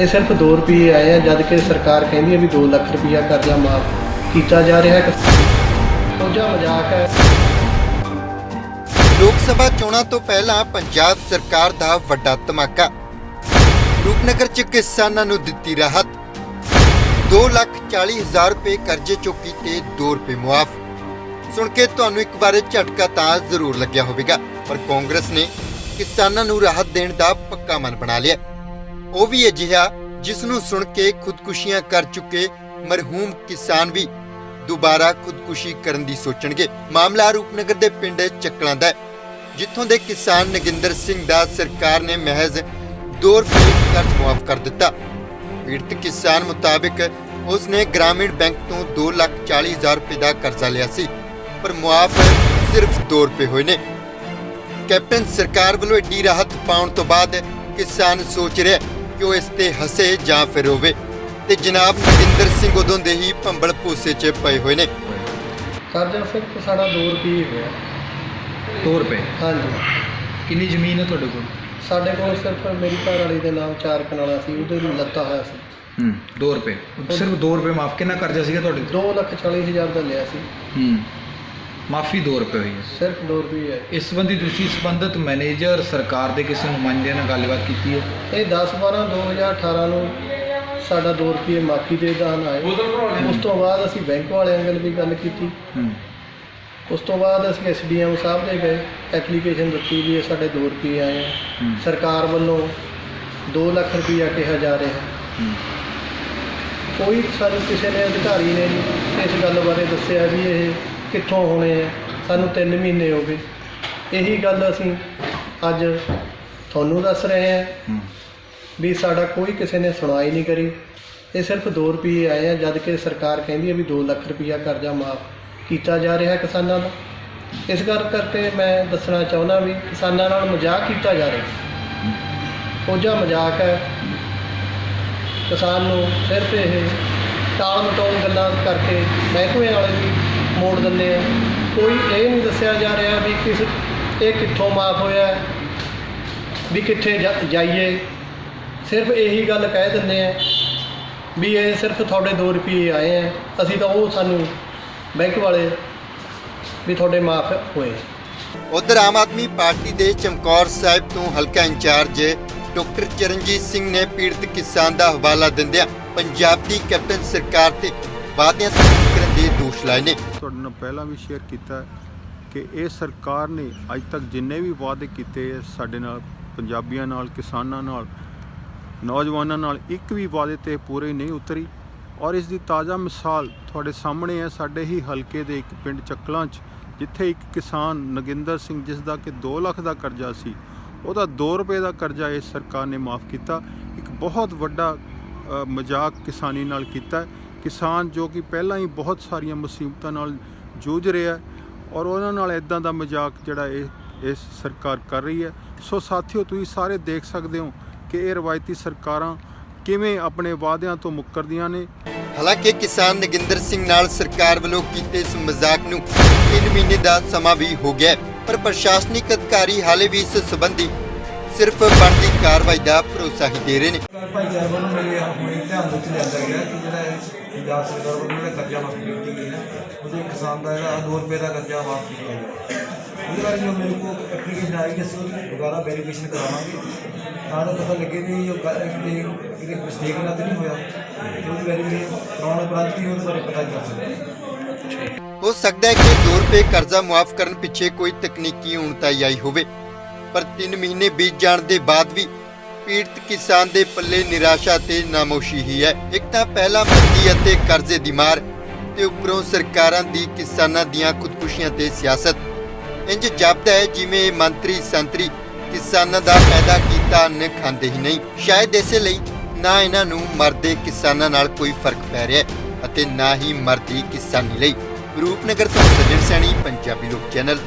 ਇਹ ਸਿਰਫ 2 ਰੁਪਏ ਆਏ ਆ, ਜਦ ਕਿ ਸਰਕਾਰ ਕਹਿੰਦੀ ਹੈ ਵੀ 2 ਲੱਖ ਰੁਪਇਆ ਕਰਜ਼ਾ ਮਾਫ ਕੀਤਾ ਜਾ ਰਿਹਾ ਹੈ। ਕੋਝਾ ਮਜ਼ਾਕ ਹੈ। ਲੋਕ ਸਭਾ ਚੋਣਾਂ ਤੋਂ ਪਹਿਲਾਂ ਪੰਜਾਬ ਸਰਕਾਰ ਦਾ ਵੱਡਾ ਧਮਾਕਾ। ਰੂਪਨਗਰ ਚ ਕਿਸਾਨਾਂ ਨੂੰ ਦਿੱਤੀ ਰਾਹਤ। 240000 ਰੁਪਏ ਕਰਜ਼ੇ ਚੋਂ ਕੀਤੇ 2 ਰੁਪਏ ਮੁਆਫ। ਸੁਣ ਕੇ ਤੁਹਾਨੂੰ ਇੱਕ ਵਾਰ ਝਟਕਾ ਤਾਂ ਜ਼ਰੂਰ ਲੱਗਿਆ ਹੋਵੇਗਾ, ਪਰ ਕਾਂਗਰਸ ਨੇ ਕਿਸਾਨਾਂ ਨੂੰ ਰਾਹਤ ਦੇਣ ਦਾ ਪੱਕਾ ਮਨ ਬਣਾ ਲਿਆ। ਉਹ ਵੀ ਅਜਿਹਾ ਜਿਸ ਨੂੰ ਸੁਣ ਕੇ ਖੁਦਕੁਸ਼ੀਆਂ ਕਰ ਚੁੱਕੇ ਮਰਹੂਮ ਕਿਸਾਨ ਵੀ ਦੁਬਾਰਾ ਖੁਦਕੁਸ਼ੀ ਕਰਨ ਦੀ ਸੋਚਣਗੇ। ਮਾਮਲਾ ਰੂਪਨਗਰ ਦੇ ਪਿੰਡ ਚੱਕਲਾਂ ਦਾ ਜਿੱਥੋਂ ਦੇ ਕਿਸਾਨ ਨਗਿੰਦਰ ਸਿੰਘ ਦਾ ਸਰਕਾਰ ਨੇ ਮਹਿਜ਼ 2 ਰੁਪਏ ਕਰਜ਼ ਮੁਆਫ ਕਰ ਦਿੱਤਾ। ਪੀੜਤ ਕਿਸਾਨ ਮੁਤਾਬਕ ਉਸਨੇ ਗ੍ਰਾਮੀਣ ਬੈਂਕ ਤੋਂ 240000 ਰੁਪਏ ਦਾ ਕਰਜ਼ਾ ਲਿਆ ਸੀ, ਪਰ ਮੁਆਫ ਸਿਰਫ 2 ਰੁਪਏ ਹੋਏ ਨੇ। ਕੈਪਟਨ ਸਰਕਾਰ ਵੱਲੋਂ ਏਡੀ ਰਾਹਤ ਪਾਉਣ ਤੋਂ ਬਾਅਦ ਕਿਸਾਨ ਸੋਚ ਰਿਹਾ ਕਿ ਉਹ ਇਸ ਤੇ ਹੱਸੇ ਜਾਂ ਫਿਰ ਰੋਵੇ। ਤੇ ਜਨਾਬ ਨਰਿੰਦਰ ਸਿੰਘ ਉਦੋਂ ਦੇ ਹੀ ਭੰਬਲ ਭੂਸੇ 'ਚ ਪਏ ਹੋਏ ਨੇ। ਕਰਜ਼ਾ ਸਿਰਫ ਸਾਡਾ 2 ਰੁਪਏ ਹੋਇਆ। 2 ਰੁਪਏ? ਹਾਂਜੀ। ਕਿੰਨੀ ਜ਼ਮੀਨ ਹੈ ਤੁਹਾਡੇ ਕੋਲ? ਸਾਡੇ ਕੋਲ ਸਿਰਫ ਮੇਰੀ ਘਰ ਵਾਲੀ ਦੇ ਨਾਮ ਚਾਰ ਕਨਾਲਾ ਸੀ ਉਹਦੇ ਨੂੰ ਲੱਤਾ ਹੋਇਆ ਸੀ। ਹੂੰ 2 ਰੁਪਏ। ਸਿਰਫ 2 ਰੁਪਏ ਮਾਫ ਕਿੰਨਾ ਕਰਜ਼ਾ ਸੀਗਾ ਤੁਹਾਡੇ 2 ਲੱਖ 40 ਹਜ਼ਾਰ ਦਾ ਲਿਆ ਸੀ। ਹੂੰ। ਮਾਫੀ 2 ਰੁਪਏ ਹੋਈ ਹੈ। ਸਿਰਫ 2 ਰੁਪਏ ਹੈ। ਇਸ ਸੰਬੰਧੀ ਤੁਸੀਂ ਸੰਬੰਧਿਤ ਮੈਨੇਜਰ ਸਰਕਾਰ ਦੇ ਕਿਸੇ ਨੁਮਾਇੰਦੇ ਨਾਲ ਗੱਲਬਾਤ ਕੀਤੀ ਹੈ? ਇਹ 10 12 2018 ਨੂੰ ਸਾਡਾ 2 ਰੁਪਏ ਮਾਫੀ ਦੇ ਦਾਨ ਆਏ। ਉਸ ਤੋਂ ਬਾਅਦ ਅਸੀਂ ਬੈਂਕ ਵਾਲਿਆਂ ਨਾਲ ਵੀ ਗੱਲ ਕੀਤੀ। ਹੂੰ। ਉਸ ਤੋਂ ਬਾਅਦ ਅਸੀਂ ਐਸਡੀਐਮ ਸਾਹਿਬ ਦੇ ਗਏ। ਐਪਲੀਕੇਸ਼ਨ ਦਿੱਤੀ ਵੀ ਇਹ ਸਾਡੇ 2 ਰੁਪਏ ਆਏ ਆ। ਸਰਕਾਰ ਵੱਲੋਂ 2 ਲੱਖ ਰੁਪਇਆ ਕਿਹਾ ਜਾ ਰਿਹਾ। ਹੂੰ। ਕੋਈ ਸਾਨੂੰ ਕਿਸੇ ਨੇ ਅਧਿਕਾਰੀ ਨੇ ਇਸ ਗੱਲ ਬਾਰੇ ਦੱਸਿਆ ਵੀ ਇਹ ਕਿੱਥੋਂ ਹੋਣੇ ਆ? ਸਾਨੂੰ 3 ਮਹੀਨੇ ਹੋ ਗਏ। ਇਹੀ ਗੱਲ ਅਸੀਂ ਅੱਜ ਤੁਹਾਨੂੰ ਦੱਸ ਰਹੇ ਹਾਂ ਵੀ ਸਾਡਾ ਕੋਈ ਕਿਸੇ ਨੇ ਸੁਣਾਈ ਨਹੀਂ ਕਰੀ। ਇਹ ਸਿਰਫ 2 ਰੁਪਏ ਆਏ ਆ ਜਦ ਕਿ ਸਰਕਾਰ ਕਹਿੰਦੀ ਹੈ ਵੀ 2 ਲੱਖ ਰੁਪਇਆ ਕਰਜ਼ਾ ਮਾਫ ਕੀਤਾ ਜਾ ਰਿਹਾ ਕਿਸਾਨਾਂ ਦਾ। ਇਸ ਗੱਲ ਕਰਕੇ ਮੈਂ ਦੱਸਣਾ ਚਾਹੁੰਦਾ ਵੀ ਕਿਸਾਨਾਂ ਨਾਲ ਮਜ਼ਾਕ ਕੀਤਾ ਜਾ ਰਿਹਾ। ਕੋਝਾ ਮਜ਼ਾਕ ਹੈ। ਕਿਸਾਨ ਨੂੰ ਸਿਰਫ ਇਹ ਟਾਲ ਮਟੋਲ ਗੱਲਾਂ ਕਰਕੇ ਮਹਿਕਮੇ ਵਾਲੇ ਵੀ ਮੋੜ ਦਿੰਦੇ ਆ। ਕੋਈ ਇਹ ਨਹੀਂ ਦੱਸਿਆ ਜਾ ਰਿਹਾ ਵੀ ਕਿਸ ਇਹ ਕਿੱਥੋਂ ਮਾਫ ਹੋਇਆ ਵੀ ਕਿੱਥੇ ਜਾ- ਜਾਈਏ। ਸਿਰਫ ਇਹੀ ਗੱਲ ਕਹਿ ਦਿੰਦੇ ਆ ਵੀ ਇਹ ਸਿਰਫ ਤੁਹਾਡੇ 2 ਰੁਪਏ ਆਏ ਆ। ਅਸੀਂ ਤਾਂ ਉਹ ਸਾਨੂੰ ਬੈਂਕ ਵਾਲੇ ਵੀ ਤੁਹਾਡੇ ਮਾਫ ਹੋਏ। ਉਧਰ ਆਮ ਆਦਮੀ ਪਾਰਟੀ ਦੇ ਚਮਕੌਰ ਸਾਹਿਬ ਤੋਂ ਹਲਕਾ ਇੰਚਾਰਜ ਡਾਕਟਰ ਚਰਨਜੀਤ ਸਿੰਘ ਨੇ ਪੀੜਤ ਕਿਸਾਨ ਦਾ ਹਵਾਲਾ ਦਿੰਦਿਆਂ ਪੰਜਾਬ ਦੀ ਕੈਪਟਨ ਸਰਕਾਰ ਤੇ ਵਾਅਦਿਆਂ ਤੋਂ ਕਰਨ ਨੇ। ਤੁਹਾਡੇ ਨਾਲ ਪਹਿਲਾਂ ਵੀ ਸ਼ੇਅਰ ਕੀਤਾ ਕਿ ਇਹ ਸਰਕਾਰ ਨੇ ਅੱਜ ਤੱਕ ਜਿੰਨੇ ਵੀ ਵਾਅਦੇ ਕੀਤੇ ਹੈ ਸਾਡੇ ਨਾਲ, ਪੰਜਾਬੀਆਂ ਨਾਲ, ਕਿਸਾਨਾਂ ਨਾਲ, ਨੌਜਵਾਨਾਂ ਨਾਲ, ਇੱਕ ਵੀ ਵਾਅਦੇ ਤੇ ਪੂਰੇ ਨਹੀਂ ਉਤਰੀ। ਔਰ ਇਸ ਦੀ ਤਾਜ਼ਾ ਮਿਸਾਲ ਤੁਹਾਡੇ ਸਾਹਮਣੇ ਹੈ, ਸਾਡੇ ਹੀ ਹਲਕੇ ਦੇ ਇੱਕ ਪਿੰਡ ਚੱਕਲਾਂ 'ਚ, ਜਿੱਥੇ ਇੱਕ ਕਿਸਾਨ ਨਗਿੰਦਰ ਸਿੰਘ ਜਿਸ ਦਾ ਕਿ 2 ਲੱਖ ਦਾ ਕਰਜ਼ਾ ਸੀ, ਉਹਦਾ 2 ਰੁਪਏ ਦਾ ਕਰਜ਼ਾ ਇਸ ਸਰਕਾਰ ਨੇ ਮਾਫ ਕੀਤਾ। ਇੱਕ ਬਹੁਤ ਵੱਡਾ ਮਜ਼ਾਕ ਕਿਸਾਨੀ ਨਾਲ ਕੀਤਾ ਕਿਸਾਨ ਜੋ ਕਿ ਪਹਿਲਾਂ ਹੀ ਬਹੁਤ ਸਾਰੀਆਂ ਮੁਸੀਬਤਾਂ ਨਾਲ ਜੂਝ ਰਿਹਾ ਹੈ ਔਰ ਉਹਨਾਂ ਨਾਲ ਇਦਾਂ ਦਾ ਮਜ਼ਾਕ ਜਿਹੜਾ ਇਹ ਇਸ ਸਰਕਾਰ ਕਰ ਰਹੀ ਹੈ। ਸੋ ਸਾਥੀਓ ਤੁਸੀਂ ਸਾਰੇ ਦੇਖ ਸਕਦੇ ਹੋ ਕਿ ਇਹ ਰਵਾਇਤੀ ਸਰਕਾਰਾਂ ਕਿਵੇਂ ਆਪਣੇ ਵਾਅਦਿਆਂ ਤੋਂ ਮੁੱਕਰਦੀਆਂ ਨੇ। ਹਾਲਾਂਕਿ ਕਿਸਾਨ ਨਗਿੰਦਰ ਸਿੰਘ ਨਾਲ ਸਰਕਾਰ ਵੱਲੋਂ ਕੀਤੇ ਇਸ ਮਜ਼ਾਕ ਨੂੰ 3 ਮਹੀਨੇ ਦਾ ਸਮਾਂ ਵੀ ਹੋ ਗਿਆ ਪਰ ਪ੍ਰਸ਼ਾਸਨਿਕ ਅਧਿਕਾਰੀ ਹਾਲੇ ਵੀ ਇਸ ਸੰਬੰਧੀ ਸਿਰਫ ਬਣਦੀ ਕਾਰਵਾਈ ਦਾ ਭਰੋਸਾ ਹੀ ਦੇ ਰਹੇ ਨੇ। ਭਾਈਚਾਰੇ ਵੱਲੋਂ ਮੇਰੇ ਆਪਣੇ ਧਿਆਨ ਵਿੱਚ ਲਿਆਂਦਾ ਗਿਆ ਕਿ ਜਿਹੜਾ ਇਹ ਪੰਜਾਬ ਸਰਕਾਰ ਵੱਲੋਂ ਜਿਹੜਾ ਕਰਜ਼ਾ ਮਾਫ ਕੀਤੀ ਗਈ ਹੈ। ਉਹਦੇ ਕਿਸਾਨ ਦਾ ਜਿਹੜਾ 2 ਰੁਪਏ ਦਾ ਕਰਜ਼ਾ ਮਾਫ ਕੀਤਾ ਗਿਆ ਉਹਦੇ ਬਾਰੇ ਜੋ ਮੇਰੇ ਕੋਲ ਐਪਲੀਕੇਸ਼ਨ ਆਈ ਕਿ ਅਸੀਂ ਦੁਬਾਰਾ ਵੈਰੀਫਿਕੇਸ਼ਨ ਕਰਾਵਾਂਗੇ। ਤਾਂ ਜੋ ਪਤਾ ਲੱਗੇ ਵੀ ਉਹ ਕਿਤੇ ਮਿਸਟੇਕ ਨਾਲ ਤਾਂ ਨਹੀਂ ਹੋਇਆ। ਉਹਦੀ ਵੈਰੀਫਿਕੇਸ਼ਨ ਕਰਾਉਣ ਉਪਰੰਤ ਹੀ ਉਹਦੇ ਬਾਰੇ ਪਤਾ ਚੱਲ ਸਕਦਾ ਹੋ। ਸਕਦਾ ਹੈ ਕਿ 2 ਰੁਪਏ ਕਰਜ਼ਾ ਮਾਫ਼ ਕਰਨ ਪਿੱਛੇ ਕੋਈ ਤਕਨੀਕੀ ਉਣਤਾਈ ਆਈ ਹੋਵੇ। ਪਰ 3 ਮਹੀਨੇ ਬੀਤ ਜਾਣ ਦੇ ਬਾਅਦ ਵੀ ਪੀੜਤ ਕਿਸਾਨ ਦੇ ਪੱਲੇ ਨਿਰਾਸ਼ਾ ਤੇ ਨਾਮੋਸ਼ੀ ਹੀ ਹੈ। ਇੱਕ ਤਾਂ ਪਹਿਲਾ ਮੰਦੀ ਅਤੇ ਕਰਜ਼ੇ ਦੀ ਮਾਰ ਤੇ ਉੱਪਰੋਂ ਸਰਕਾਰਾਂ ਦੀ ਕਿਸਾਨਾਂ ਦੀਆਂ ਖੁਦਕੁਸ਼ੀਆਂ ਤੇ ਸਿਆਸਤ। ਇੰਜ ਜਾਪਦਾ ਹੈ ਜਿਵੇਂ ਮੰਤਰੀ ਸੰਤਰੀ ਕਿਸਾਨਾਂ ਦਾ ਪੈਦਾ ਕੀਤਾ ਅੰਨ ਖਾਂਦੇ ਹੀ ਨਹੀਂ। ਸ਼ਾਇਦ ਇਸੇ ਲਈ ਨਾ ਇਹਨਾਂ ਨੂੰ ਮਰਦੇ ਕਿਸਾਨਾਂ ਨਾਲ ਕੋਈ ਫ਼ਰਕ ਪੈ ਰਿਹਾ ਅਤੇ ਨਾ ਹੀ ਮਰਦੀ ਕਿਸਾਨੀ ਲਈ। ਰੂਪਨਗਰ ਤੋਂ ਸੱਜਣ ਸੈਣੀ, ਪੰਜਾਬੀ ਲੋਕ ਚੈਨਲ।